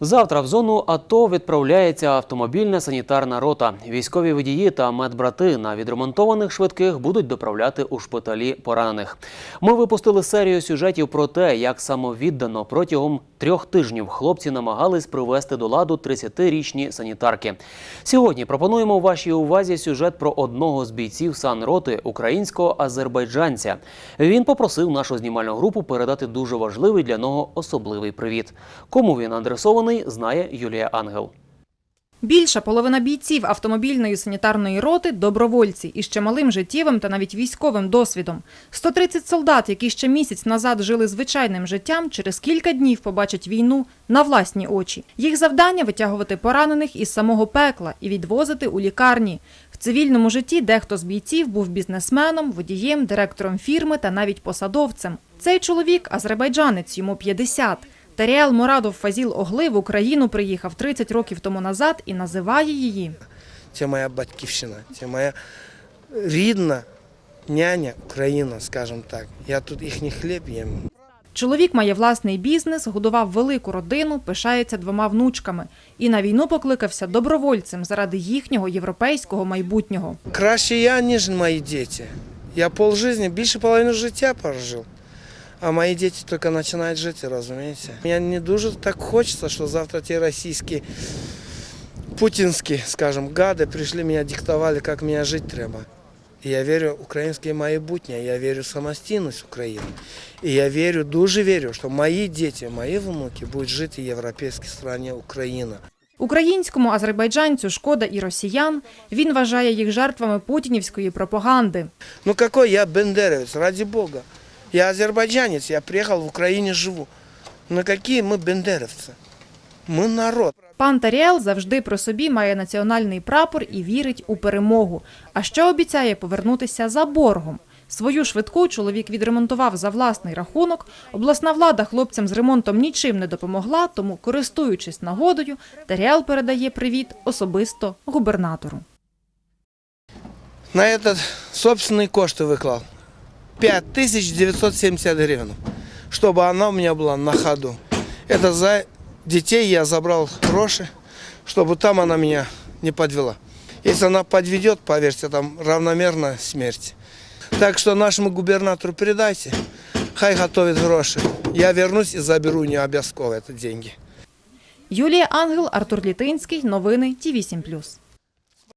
Завтра в зону АТО відправляється автомобільна санітарна рота. Військові водії та медбрати на відремонтованих швидких будуть доправляти у шпиталі поранених. Ми випустили серію сюжетів про те, як самовіддано протягом трьох тижнів хлопці намагались привести до ладу 30-річні санітарки. Сьогодні пропонуємо вашій увазі сюжет про одного з бійців санроти українського азербайджанця. Він попросив нашу знімальну групу передати дуже важливий для нього особливий привіт. Кому він адресований, знає Юлія Ангел. Більша половина бійців автомобільної санітарної роти – добровольці із чималим життєвим та навіть військовим досвідом. 130 солдат, які ще місяць назад жили звичайним життям, через кілька днів побачать війну на власні очі. Їх завдання – витягувати поранених із самого пекла і відвозити у лікарні. В цивільному житті дехто з бійців був бізнесменом, водієм, директором фірми та навіть посадовцем. Цей чоловік – азербайджанець, йому 50. Таріал Морадов Фазіл Огли в Україну приїхав 30 років тому назад і називає її це моя батьківщина, це моя рідна няня Україна, скажімо так. Я тут їхній хліб їм. Чоловік має власний бізнес, годував велику родину, пишається двома внучками і на війну покликався добровольцем заради їхнього європейського майбутнього. Краще я, ніж мої діти. Я полжизни, більше половини життя прожив. А мої діти тільки починають жити, розумієте? Мені не дуже так хочеться, що завтра ті російські, путінські, скажімо, гади прийшли, мене диктували, як мені жити треба. І я вірю в українське майбутнє, я вірю в самостійність України. І я вірю, дуже вірю, що мої діти, мої внуки будуть жити в європейській країні Україна. Українському азербайджанцю шкода і росіян. Він вважає їх жертвами путінівської пропаганди. Ну какой я бендеровец, ради бога. Я азербайджанец, я приехал в Украине, живу. Ну какие мы бендеровцы? Мы народ. Пан Таріел завжди при собі має національний прапор і вірить у перемогу. А ще обіцяє повернутися за боргом. Свою швидку чоловік відремонтував за власний рахунок. Обласна влада хлопцям з ремонтом нічим не допомогла, тому, користуючись нагодою, Таріел передає привіт особисто губернатору. На этот собственные кошты выклал. 5970 гривен. Чтобы она у меня была на ходу. Это за детей я забрал гроши, чтобы там она меня не подвела. Если она подведет, поверьте, там равномерная смерть. Так что нашему губернатору передайте, хай готовит гроши. Я вернусь и заберу у нее обовязково это деньги. Юлія Ангел, Артур Літинський. Новини Ті 8+.